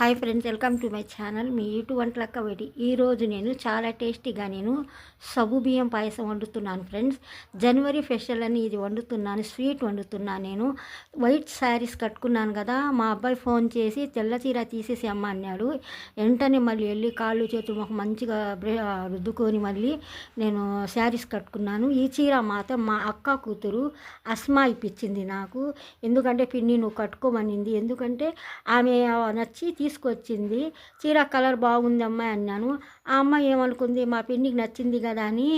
Hi friends welcome to my channel. Me YouTube Vantalakka వేటి ఈరోజు నేను చాలా టేస్టీగా నేను సబు బియ్యం పాయసం వండుతున్నాను ఫ్రెండ్స్. జనవరి ఫెషల్ అని ఇది వండుతున్నాను స్వీట్ వండుతున్నాను నేను. వైట్ శారీస్ కట్టుకున్నాను కదా మా అబ్బాయి ఫోన్ చేసి తెల్ల చీర తీసేసి అమ్మ అన్నాడు. వెంటనే మళ్ళీ వెళ్ళి కాళ్ళు చేతులు మొహం మంచిగా బ్రే- రుద్దుకొని మళ్ళీ నేను శారీస్ కట్టుకున్నాను. ఈ చీర మాత్రం మా అక్క కూతురు అస్మా ఇప్పించింది నాకు. ఎందుకంటే పిన్ని నువ్వు కట్టుకోమనింది. ఎందుకంటే ఆమె నచ్చి తీసుకొచ్చింది. చీర కలర్ బాగుంది అమ్మాయి అన్నాను. ఆ అమ్మాయి ఏమనుకుంది? మా పిన్నికి నచ్చింది కదా అని.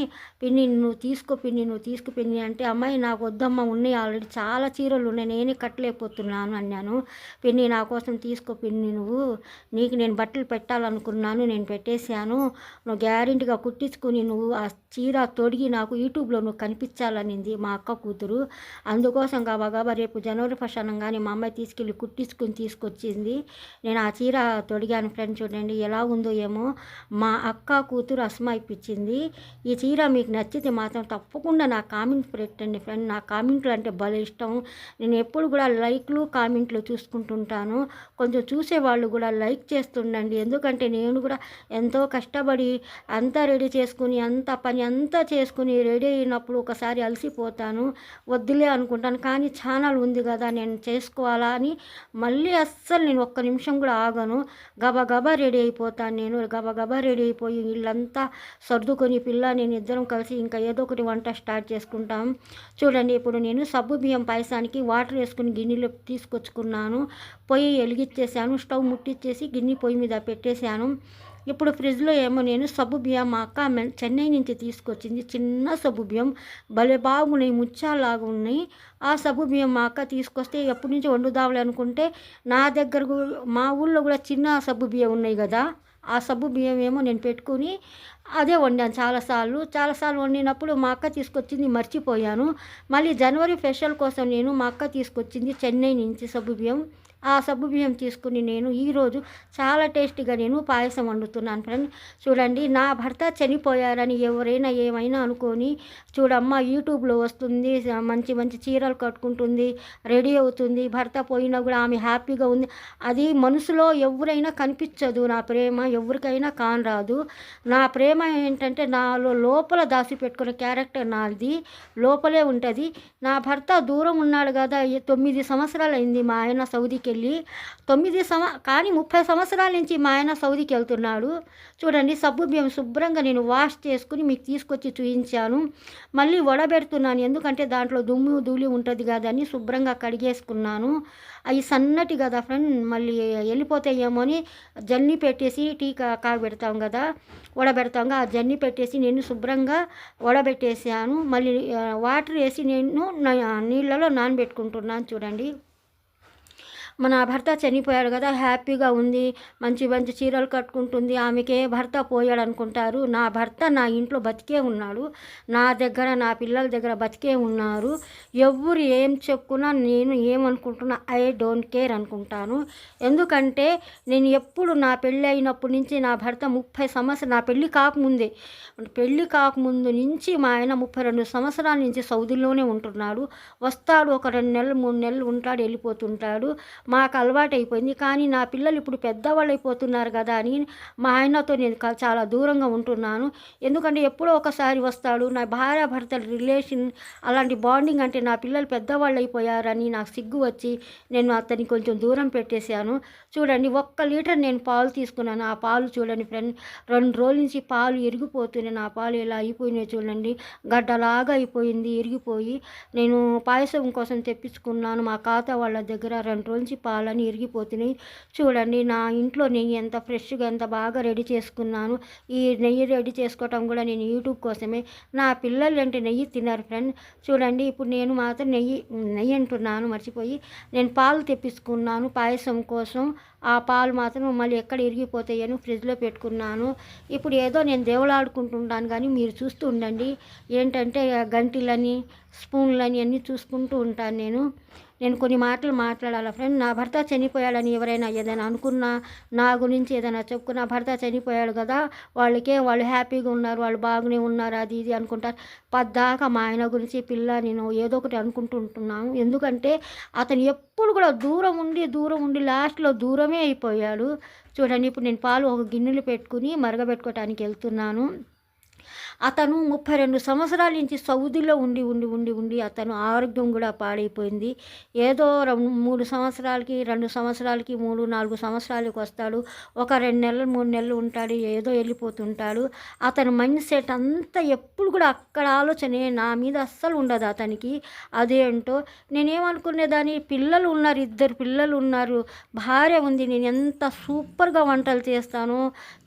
పిన్ని నువ్వు తీసుకో పిన్ని నువ్వు తీసుకో పిన్ని అంటే అమ్మాయి నాకు వద్దమ్మా ఉన్నాయి ఆల్రెడీ చాలా చీరలు ఉన్నాయి నేనే కట్టలేకపోతున్నాను అన్నాను. పిన్ని నా కోసం తీసుకో పిన్ని నువ్వు. నీకు నేను బట్టలు పెట్టాలనుకున్నాను నేను పెట్టేశాను. నువ్వు గ్యారెంటీగా కుట్టించుకుని నువ్వు ఆ చీర తొడిగి నాకు యూట్యూబ్లో నువ్వు కనిపించాలనింది మా అక్క కూతురు. అందుకోసం గబా రేపు జనవరి ఫస్ట్ అనగానే మా అమ్మాయి తీసుకెళ్ళి కుట్టించుకుని తీసుకొచ్చింది. నేను ఆ చీర తొడిగాను ఫ్రెండ్ చూడండి ఎలా ఉందో ఏమో. మా అక్క కూతురు అస్మా ఇప్పించింది. ఈ చీర మీకు నచ్చితే మాత్రం తప్పకుండా నా కామెంట్ పెట్టండి ఫ్రెండ్ నా కామెంట్లు అంటే భలే ఇష్టం. నేను ఎప్పుడు కూడా లైక్లు కామెంట్లు చూసుకుంటుంటాను. కొంచెం చూసేవాళ్ళు కూడా లైక్ చేస్తుండండి. ఎందుకంటే నేను కూడా ఎంతో కష్టపడి అంతా రెడీ చేసుకుని అంత పని అంతా చేసుకుని రెడీ అయినప్పుడు ఒకసారి అలసిపోతాను. వద్దులే అనుకుంటాను. కానీ ఛానల్ ఉంది కదా నేను చేసుకోవాలా అని మళ్ళీ అస్సలు నేను ఒక్క నిమిషం కూడా ఆగను గబా రెడీ అయిపోతాను నేను. గబగబా రెడీ అయిపోయి ఇల్లంతా సర్దుకొని పిల్ల నేను ఇద్దరం కలిసి ఇంకా ఏదో ఒకటి వంట స్టార్ట్ చేసుకుంటాం. చూడండి ఇప్పుడు నేను సబ్బు బియ్యం పాయసానికి వాటర్ వేసుకుని గిన్నెలో తీసుకొచ్చుకున్నాను. పొయ్యి వెలిగించేసాను స్టవ్ ముట్టించేసి గిన్నె పొయ్యి మీద పెట్టేశాను. ఇప్పుడు ఫ్రిడ్జ్లో ఏమో నేను సబ్బు బియ్యం మా అక్క చెన్నై నుంచి తీసుకొచ్చింది చిన్న సబ్బు బియ్యం భలే బాగున్నాయి ముచ్చాలాగా ఉన్నాయి. ఆ సబ్బు బియ్యం మా అక్క తీసుకొస్తే ఎప్పటి నుంచి వండుదాంలే అనుకుంటే నా దగ్గర మా ఊళ్ళో కూడా చిన్న సబ్బు బియ్యం ఉన్నాయి కదా ఆ సబ్బు బియ్యం ఏమో నేను పెట్టుకుని అదే వండాను చాలాసార్లు. చాలాసార్లు వండినప్పుడు మా అక్క తీసుకొచ్చింది మర్చిపోయాను. మళ్ళీ జనవరి స్పెషల్ కోసం నేను మా అక్క తీసుకొచ్చింది చెన్నై నుంచి సబ్బు బియ్యం ఆ సబ్బు బియ్యం తీసుకుని నేను ఈరోజు చాలా టేస్టీగా నేను పాయసం వండుతున్నాను ఫ్రెండ్. చూడండి నా భర్త చనిపోయారని ఎవరైనా ఏమైనా అనుకొని చూడమ్మా యూట్యూబ్లో వస్తుంది మంచి మంచి చీరలు కట్టుకుంటుంది రెడీ అవుతుంది భర్త పోయినా కూడా ఆమె హ్యాపీగా ఉంది. అది మనసులో ఎవరైనా కనిపించదు నా ప్రేమ ఎవరికైనా కానరాదు. నా ప్రేమ ఏంటంటే నాలో లోపల దాచిపెట్టుకునే క్యారెక్టర్ నాది లోపలే ఉంటుంది. నా భర్త దూరం ఉన్నాడు కదా తొమ్మిది సంవత్సరాలు అయింది మా ఆయన సౌదీకి వెళ్ళి తొమ్మిది సంవ కానీ ముప్పై సంవత్సరాల నుంచి మా ఆయన సౌదీకి వెళ్తున్నాడు. చూడండి సబ్బు బియ్యం శుభ్రంగా నేను వాష్ చేసుకుని మీకు తీసుకొచ్చి చూపించాను. మళ్ళీ వడబెడుతున్నాను. ఎందుకంటే దాంట్లో దుమ్ము ధూళి ఉంటుంది కదని శుభ్రంగా కడిగేసుకున్నాను. అవి సన్నటి కదా ఫ్రెండ్ మళ్ళీ వెళ్ళిపోతాయేమో అని జల్లి పెట్టేసి టీ కాగబెడతాం కదా వడబెడతాం ఆ జన్ని పెట్టేసి నేను శుభ్రంగా వడబెట్టేసాను మళ్ళీ వాటర్ వేసి నేను నా- నీళ్ళలో నానబెట్టుకుంటున్నాను చూడండి. మన భర్త చనిపోయాడు కదా హ్యాపీగా ఉంది మంచి మంచి చీరలు కట్టుకుంటుంది ఆమెకే భర్త పోయాడు అనుకుంటారు నా భర్త నా ఇంట్లో బతికే ఉన్నాడు నా దగ్గర నా పిల్లల దగ్గర బతికే ఉన్నారు. ఎవరు ఏం చెప్పుకున్నా నేను ఏమనుకుంటున్నా ఐ డోంట్ కేర్ అనుకుంటాను. ఎందుకంటే నేను ఎప్పుడు నా పెళ్ళి అయినప్పటి నుంచి నా భర్త ముప్పై సంవత్సరం నా పెళ్ళి కాకముందే పెళ్ళి కాకముందు నుంచి మా ఆయన ముప్పై రెండు సంవత్సరాల నుంచి సౌదీలోనే ఉంటున్నాడు. వస్తాడు ఒక రెండు నెలలు మూడు నెలలు ఉంటాడు వెళ్ళిపోతుంటాడు. మాకు అలవాటు అయిపోయింది కానీ నా పిల్లలు ఇప్పుడు పెద్దవాళ్ళు అయిపోతున్నారు కదా అని మా ఆయనతో నేను చాలా దూరంగా ఉంటున్నాను. ఎందుకంటే ఎప్పుడో ఒకసారి వస్తాడు. నా భార్య భర్తల రిలేషన్ అలాంటి బాండింగ్ అంటే నా పిల్లలు పెద్దవాళ్ళు అయిపోయారని నాకు సిగ్గు వచ్చి నేను అతని కొంచెం దూరం పెట్టేశాను. చూడండి ఒక్క లీటర్ నేను పాలు తీసుకున్నాను. ఆ పాలు చూడండి ఫ్రెండ్ రెండు రోజుల నుంచి పాలు ఇరిగిపోతున్నాయి నా పాలు ఇలా అయిపోయినాయి చూడండి. గడ్డలాగా అయిపోయింది ఇరిగిపోయి నేను పాయసం కోసం తెప్పించుకున్నాను మా ఖాతా వాళ్ళ దగ్గర. రెండు రోజుల నుంచి పాలని ఇరిగిపోతున్నాయి చూడండి నా ఇంట్లో నెయ్యి ఎంత ఫ్రెష్గా ఎంత బాగా రెడీ చేసుకున్నాను. ఈ నెయ్యి రెడీ చేసుకోవటం కూడా నేను యూట్యూబ్ కోసమే. నా పిల్లలు అంటే నెయ్యి తిన్నారు ఫ్రెండ్. చూడండి ఇప్పుడు నేను మాత్రం నెయ్యి నెయ్యి అంటున్నాను మర్చిపోయి. నేను పాలు తెప్పించుకున్నాను పాయసం కోసం. ఆ పాలు మాత్రం మళ్ళీ ఎక్కడ ఇరిగిపోతాయని ఫ్రిడ్జ్లో పెట్టుకున్నాను. ఇప్పుడు ఏదో నేను దేవులాడుకుంటుంటాను కానీ మీరు చూస్తూ ఉండండి. ఏంటంటే గంటిలని స్పూన్లని అన్నీ చూసుకుంటూ ఉంటాను నేను. నేను కొన్ని మాటలు మాట్లాడాలి ఫ్రెండ్? నా భర్త చనిపోయాడని ఎవరైనా ఏదైనా అనుకున్నా నా గురించి ఏదైనా చెప్పుకున్నా భర్త చనిపోయాడు కదా వాళ్ళకే వాళ్ళు హ్యాపీగా ఉన్నారు వాళ్ళు బాగానే ఉన్నారు అది ఇది అనుకుంటారు. పద్దాక మా ఆయన గురించి పిల్ల నేను ఏదో ఒకటి అనుకుంటుంటున్నాను. ఎందుకంటే అతను ఎప్పుడు కూడా దూరం ఉండి దూరం ఉండి లాస్ట్లో దూరమే అయిపోయాడు. చూడండి ఇప్పుడు నేను పాలు ఒక గిన్నెలు పెట్టుకుని మరగబెట్టుకోవటానికి వెళ్తున్నాను. అతను ముప్పై రెండు సంవత్సరాల నుంచి సౌదీలో ఉండి ఉండి ఉండి ఉండి అతను ఆరోగ్యం కూడా పాడైపోయింది. ఏదో మూడు సంవత్సరాలకి రెండు సంవత్సరాలకి మూడు నాలుగు సంవత్సరాలకి వస్తాడు. ఒక రెండు నెలలు మూడు నెలలు ఉంటాడు. ఏదో వెళ్ళిపోతుంటాడు. అతని మైండ్ సెట్ అంతా ఎప్పుడు కూడా అక్కడ ఆలోచనే నా మీద అస్సలు ఉండదు అతనికి. అదేంటో నేనేమనుకునేదాన్ని? పిల్లలు ఉన్నారు ఇద్దరు పిల్లలు ఉన్నారు. భార్య ఉంది. నేను ఎంత సూపర్గా వంటలు చేస్తాను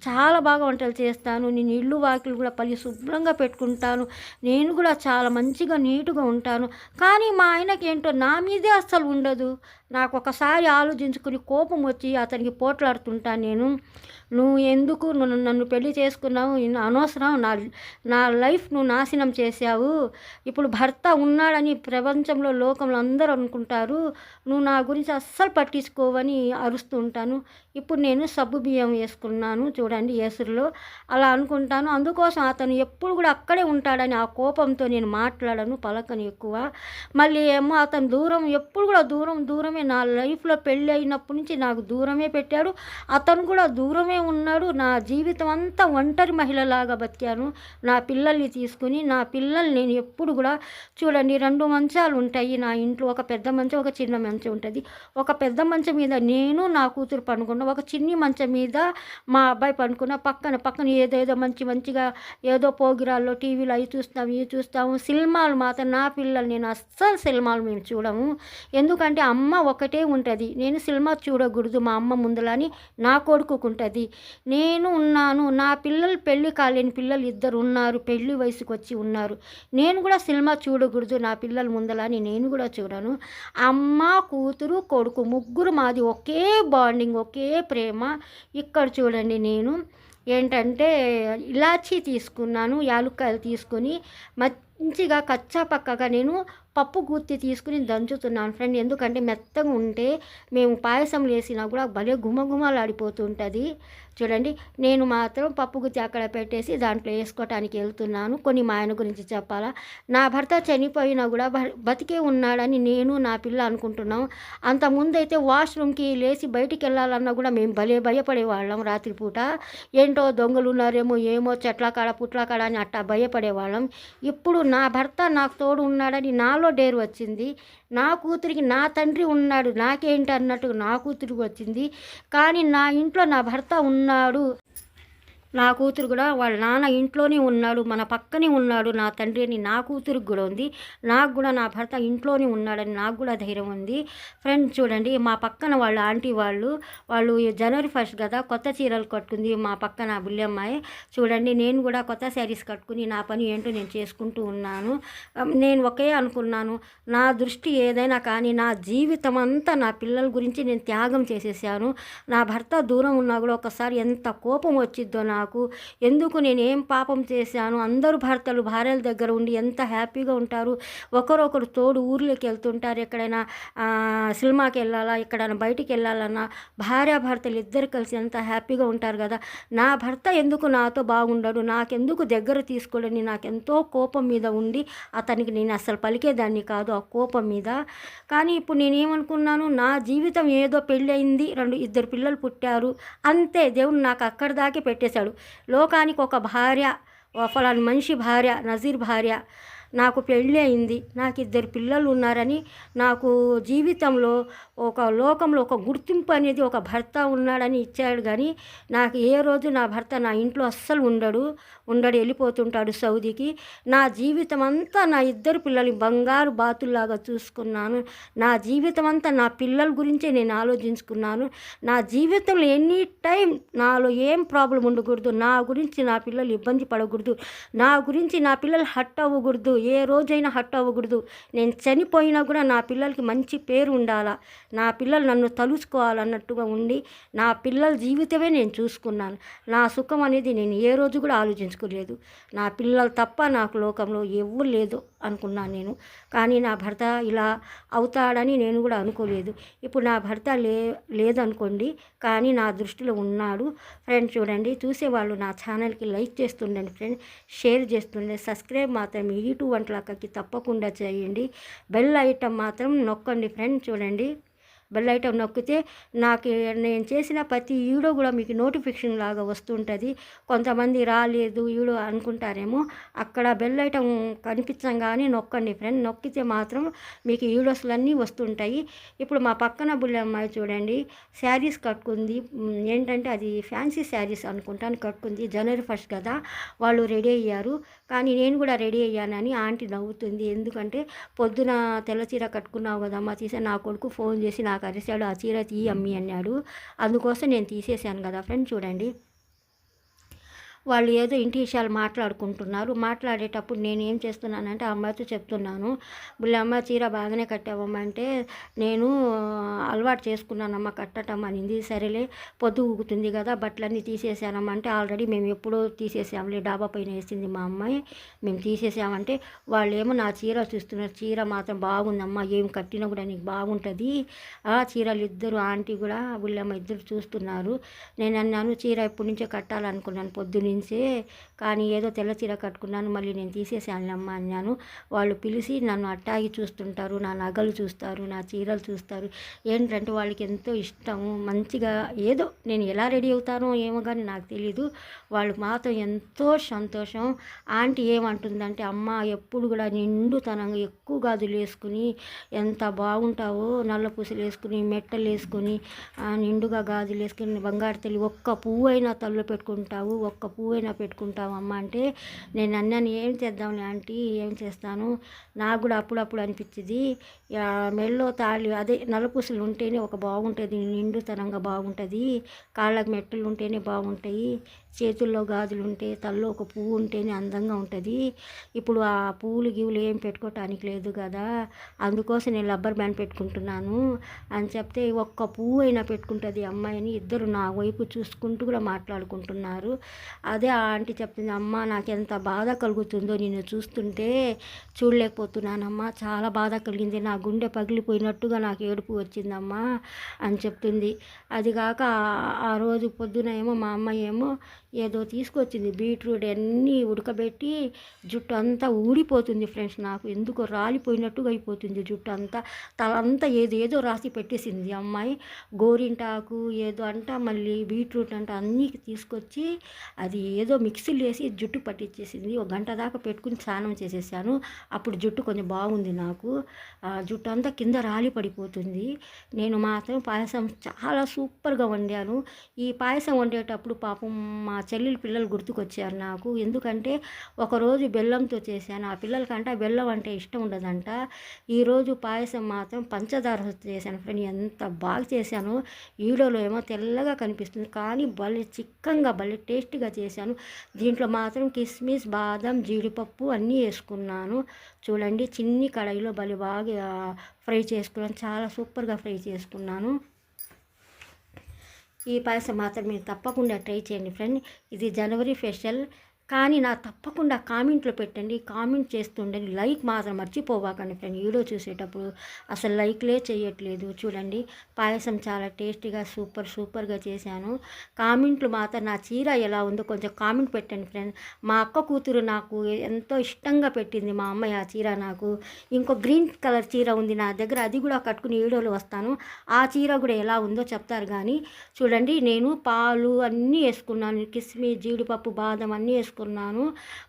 చాలా బాగా వంటలు చేస్తాను. నేను ఇల్లు వాకిలు కూడా పలి శుభ్రంగా పెట్టుకుంటాను. నేను కూడా చాలా మంచిగా నీటుగా ఉంటాను. కానీ మా ఆయనకి ఏంటో నా మీదే అస్సలు ఉండదు. నాకు ఒకసారి ఆలోచించుకుని కోపం వచ్చి అతనికి పోట్లాడుతుంటాను నేను. నువ్వు ఎందుకు నన్ను నన్ను పెళ్ళి చేసుకున్నావు? అనవసరం. నా నా లైఫ్ నువ్వు నాశనం చేశావు. ఇప్పుడు భర్త ఉన్నాడని ప్రపంచంలో లోకంలో అందరూ అనుకుంటారు. నువ్వు నా గురించి అస్సలు పట్టించుకోవని అరుస్తూ ఉంటాను ఇప్పుడు నేను సబ్బు బియ్యం వేసుకున్నాను చూడండి ఏసురులో అలా అనుకుంటాను. అందుకోసం అతను ఎప్పుడు కూడా అక్కడే ఉంటాడని ఆ కోపంతో నేను మాట్లాడను పలకను ఎక్కువ. మళ్ళీ ఏమో అతను దూరం ఎప్పుడు కూడా దూరం దూరమే నా లైఫ్లో పెళ్ళి అయినప్పటి నుంచి నాకు దూరమే పెట్టాడు. అతను కూడా దూరమే ఉన్నాడు. నా జీవితం అంతా ఒంటరి మహిళలాగా బతికాను. నా పిల్లల్ని తీసుకుని నా పిల్లల్ని నేను ఎప్పుడు కూడా చూడండి రెండు మంచాలు ఉంటాయి. నా ఇంట్లో ఒక పెద్ద మంచం ఒక చిన్న మంచం ఉంటుంది. ఒక పెద్ద మంచం మీద నేను నా కూతురు పనుకున్న ఒక చిన్ని మంచం మీద మా అబ్బాయి పనుకున్న పక్కన పక్కన ఏదేదో మంచి మంచిగా ఏదో పోగిరాల్లో టీవీలో అవి చూస్తాం ఇవి చూస్తాము. సినిమాలు మాత్రం నా పిల్లలు నేను అస్సలు సినిమాలు మేము చూడము. ఎందుకంటే అమ్మ ఒకటే ఉంటుంది. నేను సినిమా చూడకూడదు మా అమ్మ ముందులని నా కొడుకుకు ఉంటుంది నేను ఉన్నాను నా పిల్లలు పెళ్ళి కాలేని పిల్లలు ఇద్దరు ఉన్నారు పెళ్ళి వయసుకు వచ్చి ఉన్నారు. నేను కూడా సినిమా చూడకూడదు నా పిల్లల ముందలని నేను కూడా చూడను. అమ్మ కూతురు కొడుకు ముగ్గురు మాది ఒకే బాండింగ్ ఒకే ప్రేమ. ఇక్కడ చూడండి నేను ఏంటంటే ఇలాచీ తీసుకున్నాను యాలుక్కాయలు తీసుకొని మంచిగా కచ్చా పక్కగా నేను పప్పు గుత్తి తీసుకుని దంచుతున్నాను ఫ్రెండ్. ఎందుకంటే మెత్తగా ఉంటే మేము పాయసం వేసినా కూడా భలే గుమగుమలాడిపోతుంటుంది చూడండి నేను మాత్రం పప్పు గుత్తి అక్కడ పెట్టేసి దాంట్లో వేసుకోవటానికి వెళ్తున్నాను. కొన్ని మా ఆయన గురించి చెప్పాలా? నా భర్త చనిపోయినా కూడా బతికే ఉన్నాడని నేను నా పిల్ల అనుకుంటున్నాం. అంతకుముందు అయితే వాష్రూమ్కి లేచి బయటికి వెళ్ళాలన్నా కూడా మేము భలే భయపడేవాళ్ళం రాత్రిపూట. ఏంటో దొంగలు ఉన్నారేమో ఏమో చెట్ల కాడ పుట్ల కాడ అని అట్టా భయపడేవాళ్ళం. ఇప్పుడు నా భర్త నాకు తోడు ఉన్నాడని నాలో డేరు వచ్చింది. నా కూతురికి నా తండ్రి ఉన్నాడు నాకేంటి అన్నట్టు నా కూతురికి వచ్చింది. కానీ నా ఇంట్లో నా భర్త ఉన్నాడు. నా కూతురు కూడా వాళ్ళ నాన్న ఇంట్లోనే ఉన్నాడు మన పక్కనే ఉన్నాడు నా తండ్రి అని నా కూతురికి కూడా ఉంది. నాకు కూడా నా భర్త ఇంట్లోనే ఉన్నాడని నాకు కూడా ధైర్యం ఉంది. ఫ్రెండ్స్ చూడండి మా పక్కన వాళ్ళ ఆంటీ వాళ్ళు వాళ్ళు జనవరి ఫస్ట్ కదా కొత్త చీరలు కట్టుకుంది మా పక్కన బుల్లెమ్మాయి చూడండి నేను కూడా కొత్త శారీస్ కట్టుకుని నా పని ఏంటో నేను చేసుకుంటూ ఉన్నాను. నేను ఒకే అనుకున్నాను. నా దృష్టి ఏదైనా కానీ నా జీవితం అంతా నా పిల్లల గురించి నేను త్యాగం చేసేసాను. నా భర్త దూరం ఉన్నా కూడా ఒకసారి ఎంత కోపం వచ్చిద్దో నా నాకు. ఎందుకు నేనేం పాపం చేశాను? అందరూ భర్తలు భార్యల దగ్గర ఉండి ఎంత హ్యాపీగా ఉంటారు? ఒకరొకరు తోడు ఊర్లోకి వెళ్తుంటారు ఎక్కడైనా సినిమాకి వెళ్ళాలా ఎక్కడైనా బయటికి వెళ్ళాలన్నా భార్యాభర్తలు ఇద్దరు కలిసి ఎంత హ్యాపీగా ఉంటారు కదా? నా భర్త ఎందుకు నాతో బాగుండడు? నాకెందుకు దగ్గర తీసుకోలేని? నాకెంతో కోపం మీద ఉండి అతనికి నేను అసలు పలికేదాన్ని కాదు ఆ కోపం మీద. కానీ ఇప్పుడు నేనేమనుకున్నాను? నా జీవితం ఏదో పెళ్ళయింది రెండు ఇద్దరు పిల్లలు పుట్టారు. అంతే దేవుడు నాకు అక్కడి దాకే పెట్టేశాడు. లోకానికి ఒక భార్య ఫలాని మనిషి భార్య నజీర్ భార్య నాకు పెళ్ళి అయింది నాకు ఇద్దరు పిల్లలు ఉన్నారని నాకు జీవితంలో ఒక లోకంలో ఒక గుర్తింపు అనేది ఒక భర్త ఉన్నాడని ఇచ్చాడు కానీ నాకు ఏ రోజు నా భర్త నా ఇంట్లో అస్సలు ఉండడు ఉండడు వెళ్ళిపోతుంటాడు సౌదీకి. నా జీవితం అంతా నా ఇద్దరు పిల్లలు బంగారు బాతుల్లాగా చూసుకున్నాను. నా జీవితం అంతా నా పిల్లల గురించే నేను ఆలోచించుకున్నాను. నా జీవితంలో ఎనీ టైం నాలో ఏం ప్రాబ్లం ఉండకూడదు నా గురించి నా పిల్లలు ఇబ్బంది పడకూడదు నా గురించి నా పిల్లలు హట్ అవ్వకూడదు ఏ రోజైనా హట్ అవ్వకూడదు. నేను చనిపోయినా కూడా నా పిల్లలకి మంచి పేరు ఉండాలా? నా పిల్లలు నన్ను తలుచుకోవాలన్నట్టుగా ఉండి నా పిల్లల జీవితమే నేను చూసుకున్నాను. నా సుఖం అనేది నేను ఏ రోజు కూడా ఆలోచించుకోలేదు. నా పిల్లలు తప్ప నాకు లోకంలో ఎవరు లేదు అనుకున్నాను నేను. కానీ నా భర్త ఇలా అవుతాడని నేను కూడా అనుకోలేదు. ఇప్పుడు నా భర్త లే లేదనుకోండి కానీ నా దృష్టిలో ఉన్నాడు. ఫ్రెండ్ చూడండి చూసేవాళ్ళు నా ఛానల్కి లైక్ చేస్తుండండి ఫ్రెండ్ షేర్ చేస్తుండే సబ్స్క్రైబ్ మాత్రం యూట్యూబ్ వంటలక్కకి తప్పకుండా చేయండి. బెల్ ఐటమ్ మాత్రం నొక్కండి ఫ్రెండ్ చూడండి. బెల్ ఐటమ్ నొక్కితే నాకు నేను చేసిన ప్రతి వీడియో కూడా మీకు నోటిఫికేషన్ లాగా వస్తుంటుంది. కొంతమంది రాలేదు వీడియో అనుకుంటారేమో అక్కడ బెల్ ఐటమ్ కనిపించంగానే నొక్కండి ఫ్రెండ్. నొక్కితే మాత్రం మీకు వీడియోస్లన్నీ వస్తుంటాయి. ఇప్పుడు మా పక్కన బుల్లి అమ్మాయి చూడండి శారీస్ కట్టుకుంది. ఏంటంటే అది ఫ్యాన్సీ శారీస్ అనుకుంటాను కట్టుకుంది. జనవరి ఫస్ట్ కదా వాళ్ళు రెడీ అయ్యారు. కానీ నేను కూడా రెడీ అయ్యానని ఆంటీ నవ్వుతుంది. ఎందుకంటే పొద్దున తెల్ల చీర కట్టుకున్నావు కదమ్మా తీసే నా కొడుకు ఫోన్ చేసి నాకు అరిశాడు ఆ చీర తీయమ్మి అన్నాడు. అందుకోసం నేను తీసేసాను కదా ఫ్రెండ్ చూడండి. వాళ్ళు ఏదో ఇంటి విషయాలు మాట్లాడుకుంటున్నారు. మాట్లాడేటప్పుడు నేను ఏం చేస్తున్నానంటే అమ్మాయితో చెప్తున్నాను. బుల్లి అమ్మ చీర బాగానే కట్టావమ్మంటే నేను అలవాటు చేసుకున్నానమ్మా కట్టటం అనింది. సరేలే పొద్దు ఊగుతుంది కదా బట్టలన్నీ తీసేసానమ్మంటే ఆల్రెడీ మేము ఎప్పుడో తీసేసాంలే డాబా పైన వేసింది మా అమ్మాయి. మేము తీసేసామంటే వాళ్ళు ఏమో నా చీర చూస్తున్నారు. చీర మాత్రం బాగుందమ్మా ఏం కట్టినా కూడా నీకు బాగుంటుంది. ఆ చీరలు ఇద్దరు ఆంటీ కూడా బుల్లమ్మ ఇద్దరు చూస్తున్నారు. నేను అన్నాను చీర ఎప్పటి నుంచో కట్టాలనుకున్నాను పొద్దున్నే నుంచే కానీ ఏదో తెల్ల చీర కట్టుకున్నాను మళ్ళీ నేను తీసేసానమ్మ అన్నాను వాళ్ళు పిలిచి నన్ను అట్టాగి చూస్తుంటారు నా నగలు చూస్తారు నా చీరలు చూస్తారు. ఏంటంటే వాళ్ళకి ఎంతో ఇష్టము మంచిగా ఏదో నేను ఎలా రెడీ అవుతానో ఏమో కానీ నాకు తెలీదు. వాళ్ళు మాత్రం ఎంతో సంతోషం. ఆంటీ ఏమంటుందంటే అమ్మ ఎప్పుడు కూడా నిండుతనంగా ఎక్కువ గాజులు వేసుకుని ఎంత బాగుంటావో నల్ల పూసలు వేసుకుని మెట్టలు వేసుకుని నిండుగా గాజులు వేసుకుని బంగారు తల్లి ఒక్క పువ్వు అయినా తల్లో పెట్టుకుంటావు ఒక్క పువ్వు అయినా పెట్టుకుంటావమ్మా అంటే నేను అన్నాను ఏం చేద్దాంలే ఆంటీ ఏం చేస్తాను? నాకు కూడా అప్పుడప్పుడు అనిపించింది మెల్లో తాళి అదే నలుపూసలు ఉంటేనే ఒక బాగుంటుంది నిండుతనంగా బాగుంటుంది కాళ్ళకు మెట్టలు ఉంటేనే బాగుంటాయి చేతుల్లో గాజులు ఉంటే తల్లో ఒక పువ్వు ఉంటేనే అందంగా ఉంటుంది. ఇప్పుడు ఆ పువ్వులు గివులు ఏం పెట్టుకోవటానికి లేదు కదా అందుకోసం నేను రబ్బర్ బ్యాండ్ పెట్టుకుంటున్నాను అని చెప్తే ఒక్క పువ్వు అయినా పెట్టుకుంటుంది అమ్మాయిని ఇద్దరు నా వైపు చూసుకుంటూ కూడా మాట్లాడుకుంటున్నారు. అదే ఆ ఆంటీ చెప్తుంది అమ్మ నాకు ఎంత బాధ కలుగుతుందో నేను చూస్తుంటే చూడలేకపోతున్నానమ్మా చాలా బాధ కలిగింది నా గుండె పగిలిపోయినట్టుగా నాకు ఏడుపు వచ్చిందమ్మా అని చెప్తుంది అది కాక ఆ- రోజు పొద్దున ఏమో మా అమ్మ ఏమో ఏదో తీసుకొచ్చింది బీట్రూట్ అన్నీ ఉడకబెట్టి జుట్టు అంతా ఊడిపోతుంది ఫ్రెండ్స్ నాకు. ఎందుకో రాలిపోయినట్టుగా అయిపోతుంది జుట్టు అంతా. తలంతా ఏదో ఏదో రాసి పెట్టేసింది అమ్మాయి. గోరింటాకు ఏదో అంట మళ్ళీ బీట్రూట్ అంట అన్నీ తీసుకొచ్చి అది ఏదో మిక్సీలో వేసి జుట్టు పట్టించేసింది. ఒక గంట దాకా పెట్టుకుని స్నానం చేసేసాను. అప్పుడు జుట్టు కొంచెం బాగుంది నాకు. ఆ జుట్టు అంతా కింద రాలి పడిపోతుంది. నేను మాత్రం పాయసం చాలా సూపర్గా వండాను. ఈ పాయసం వండేటప్పుడు పాపం మా చెల్లెలు పిల్లలు గుర్తుకొచ్చారు నాకు. ఎందుకంటే ఒకరోజు బెల్లంతో చేశాను. ఆ పిల్లలకంట బెల్లం అంటే ఇష్టం ఉండదంట. ఈరోజు పాయసం మాత్రం పంచదార చేశాను ఫ్రెండ్. ఎంత బాగా చేశాను. వీడియోలో ఏమో తెల్లగా కనిపిస్తుంది. కానీ భలే చిక్కంగా భలే టేస్టీగా చేశాను. దీంట్లో మాత్రం కిస్మిస్ బాదం జీడిపప్పు అన్నీ వేసుకున్నాను. చూడండి చిన్ని కడాయిలో భలే బాగా ఫ్రై చేసుకున్నాను. చాలా సూపర్గా ఫ్రై చేసుకున్నాను. ఈ పాయసం మాత్రం మీరు తప్పకుండా ట్రై చేయండి ఫ్రెండ్. ఇది జనవరి స్పెషల్. కానీ నా తప్పకుండా కామెంట్లో పెట్టండి కామెంట్ చేస్తుండండి. లైక్ మాత్రం మర్చిపోవాకండి ఫ్రెండ్. వీడియో చూసేటప్పుడు అసలు లైక్లే చేయట్లేదు. చూడండి పాయసం చాలా టేస్టీగా సూపర్ సూపర్గా చేశాను. కామెంట్లు మాత్రం నా చీర ఎలా ఉందో కొంచెం కామెంట్ పెట్టండి ఫ్రెండ్. మా అక్క కూతురు నాకు ఎంతో ఇష్టంగా పెట్టింది మా అమ్మాయి ఆ చీర నాకు. ఇంకో గ్రీన్ కలర్ చీర ఉంది నా దగ్గర అది కూడా కట్టుకుని వీడియోలో వస్తాను. ఆ చీర కూడా ఎలా ఉందో చెప్తారు కానీ చూడండి నేను పాలు అన్నీ వేసుకున్నాను. కిస్మిస్ జీడిపప్పు బాదం అన్నీ వేసుకున్నాను.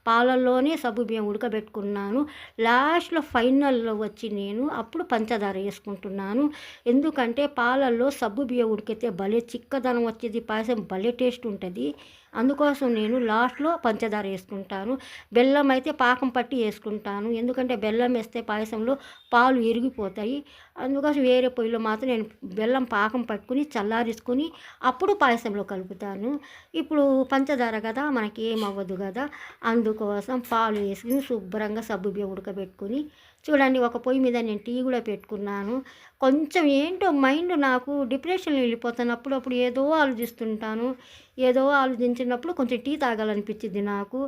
పాలల్లోనే సబ్బు బియ్యం ఉడకబెట్టుకున్నాను. లాస్ట్లో ఫైనల్లో వచ్చి నేను అప్పుడు పంచదార వేసుకుంటున్నాను. ఎందుకంటే పాలల్లో సబ్బు బియ్యం ఉడికితే భలే చిక్కదనం వచ్చేది పాయసం భలే టేస్ట్ ఉంటుంది. అందుకోసం నేను లాస్ట్లో పంచదార వేసుకుంటాను. బెల్లం అయితే పాకం పట్టి వేసుకుంటాను. ఎందుకంటే బెల్లం వేస్తే పాయసంలో పాలు ఇరిగిపోతాయి అందుకోసం వేరే పొయ్యిలో మాత్రం నేను బెల్లం పాకం పట్టుకుని చల్లారేసుకుని అప్పుడు పాయసంలో కలుపుతాను. ఇప్పుడు పంచదార కదా మనకి ఏమవ్వదు కదా. అందుకోసం పాలు వేసుకుని శుభ్రంగా సబ్బు ఉడకబెట్టుకుని చూడండి ఒక పొయ్యి మీద నేను టీ కూడా పెట్టుకున్నాను. కొంచెం ఏంటో మైండ్ నాకు డిప్రెషన్లో వెళ్ళిపోతాను. అప్పుడు ఏదో ఆలోచిస్తుంటాను. ఏదో ఆలోచించినప్పుడు కొంచెం టీ తాగాలనిపించింది నాకు.